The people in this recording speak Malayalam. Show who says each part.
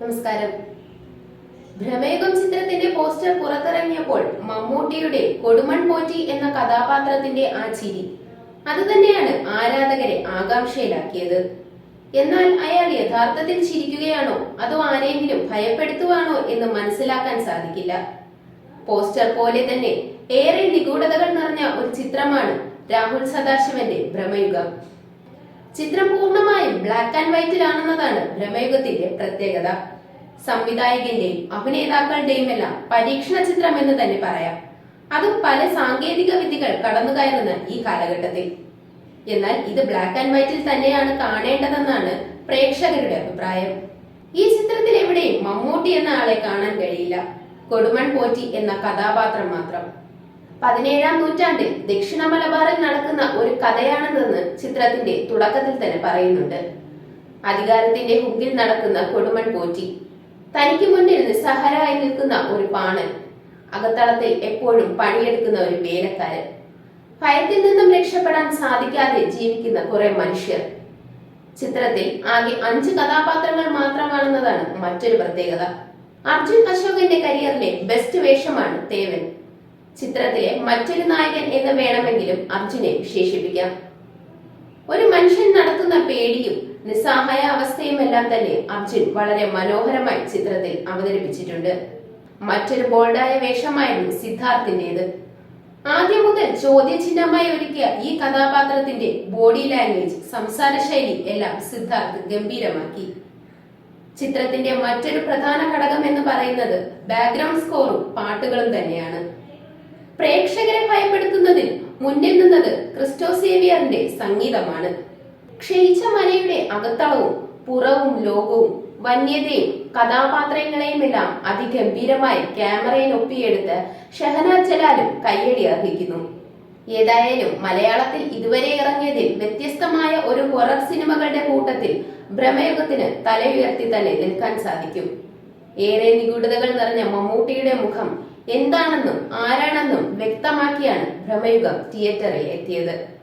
Speaker 1: നമസ്കാരം. ഭ്രമേകം ചിത്രത്തിന്റെ പോസ്റ്റർ പുറത്തിറങ്ങിയപ്പോൾ മമ്മൂട്ടിയുടെ കൊടുമൺ പോറ്റി എന്ന കഥാപാത്രത്തിന്റെ ആ ചിരി. അത് തന്നെയാണ് ആരാധകരെ ആകാംക്ഷയിലാക്കിയത്. എന്നാൽ അയാൾ യഥാർത്ഥത്തിൽ ചിരിക്കുകയാണോ അതോ ആരെങ്കിലും ഭയപ്പെടുത്തുവാണോ എന്ന് മനസ്സിലാക്കാൻ സാധിക്കില്ല. പോസ്റ്റർ പോലെ തന്നെ ഏറെ നിഗൂഢതകൾ നിറഞ്ഞ ഒരു ചിത്രമാണ് രാഹുൽ സദാശിവന്റെ ഭ്രമയുഗം. ചിത്രം പൂർണമായും ബ്ലാക്ക് ആൻഡ് വൈറ്റിലാണെന്നതാണ് ഭ്രമയുഗത്തിന്റെ പ്രത്യേകത. സംവിധായകന്റെയും അഭിനേതാക്കളുടെയും എല്ലാം പരീക്ഷണ ചിത്രം എന്ന് തന്നെ പറയാം. അതും പല സാങ്കേതിക വിദ്യകൾ കടന്നുകയറുന്ന ഈ കാലഘട്ടത്തിൽ. എന്നാൽ ഇത് ബ്ലാക്ക് ആൻഡ് വൈറ്റിൽ തന്നെയാണ് കാണേണ്ടതെന്നാണ് പ്രേക്ഷകരുടെ അഭിപ്രായം. ഈ ചിത്രത്തിൽ എവിടെയും മമ്മൂട്ടി എന്ന ആളെ കാണാൻ കഴിയില്ല. കൊടുമൺ പോറ്റി എന്ന കഥാപാത്രം മാത്രം. പതിനേഴാം നൂറ്റാണ്ടിൽ ദക്ഷിണ മലബാറിൽ നടക്കുന്ന ഒരു കഥയാണെന്ന് ചിത്രത്തിന്റെ തുടക്കത്തിൽ തന്നെ പറയുന്നുണ്ട്. അധികാരത്തിന്റെ ഹുക്കിൽ നടക്കുന്ന കൊടുമൺ പോറ്റി തനിക്ക് മുന്നിൽ നിസ്സഹാരായി നിൽക്കുന്ന ഒരു പാണൻ അകത്തളത്തിൽ എപ്പോഴും പണിയെടുക്കുന്ന ഒരു വേലക്കാരൻ. ഭയത്തിൽ നിന്നും രക്ഷപ്പെടാൻ സാധിക്കാതെ ജീവിക്കുന്ന കുറെ മനുഷ്യർ. ചിത്രത്തിൽ ആകെ അഞ്ച് കഥാപാത്രങ്ങൾ മാത്രമാണെന്നതാണ് മറ്റൊരു പ്രത്യേകത. അർജുൻ അശോകന്റെ കരിയറിലെ ബെസ്റ്റ് വേഷമാണ് തേവൻ. ചിത്രത്തിലെ മറ്റൊരു നായകൻ എന്ന് വേണമെങ്കിലും അർജുനെ വിശേഷിപ്പിക്കാം. ഒരു മനുഷ്യൻ നടത്തുന്ന പേടിയും നിസ്സഹായ അവസ്ഥയുമെല്ലാം തന്നെ അർജുൻ വളരെ മനോഹരമായി ചിത്രത്തിൽ അവതരിപ്പിച്ചിട്ടുണ്ട്. മറ്റൊരു ബോൾഡായ വേഷമായിരുന്നു സിദ്ധാർത്ഥിന്റേത് ആദ്യം മുതൽ ചോദ്യചിഹ്നമായി ഒരുക്കിയ ഈ കഥാപാത്രത്തിന്റെ ബോഡി ലാംഗ്വേജ് സംസാര ശൈലി എല്ലാം സിദ്ധാർത്ഥ് ഗംഭീരമാക്കി. ചിത്രത്തിന്റെ മറ്റൊരു പ്രധാന ഘടകം എന്ന് പറയുന്നത് ബാക്ക്ഗ്രൗണ്ട് സ്കോറും പാട്ടുകളും തന്നെയാണ്. പ്രേക്ഷകരെ ഭയപ്പെടുത്തുന്നതിൽ മുന്നിൽ നിന്നത് ക്രിസ്റ്റോ സേവിയറിന്റെ സംഗീതമാണ്. ക്ഷയിച്ച മലയുടെ അകത്തളവും പുറവും ലോകവും വന്യതയും കഥാപാത്രങ്ങളെയും എല്ലാം അതിഗംഭീരമായി ക്യാമറയിൽ ഒപ്പിയെടുത്ത് ഷഹന ജലാലും കയ്യടി അർഹിക്കുന്നു. ഏതായാലും മലയാളത്തിൽ ഇതുവരെ ഇറങ്ങിയതിൽ വ്യത്യസ്തമായ ഒരു ഹൊറർ സിനിമകളുടെ കൂട്ടത്തിൽ ഭ്രമയുഗത്തിന് തലയുയർത്തി തന്നെ നിൽക്കാൻ സാധിക്കും. ഏറെ നിഗൂഢതകൾ നിറഞ്ഞ മമ്മൂട്ടിയുടെ മുഖം എന്താണെന്നും ആരാണെന്നും വ്യക്തമാക്കിയാണ് ഭ്രമയുഗം തിയേറ്ററിൽ എത്തിയത്.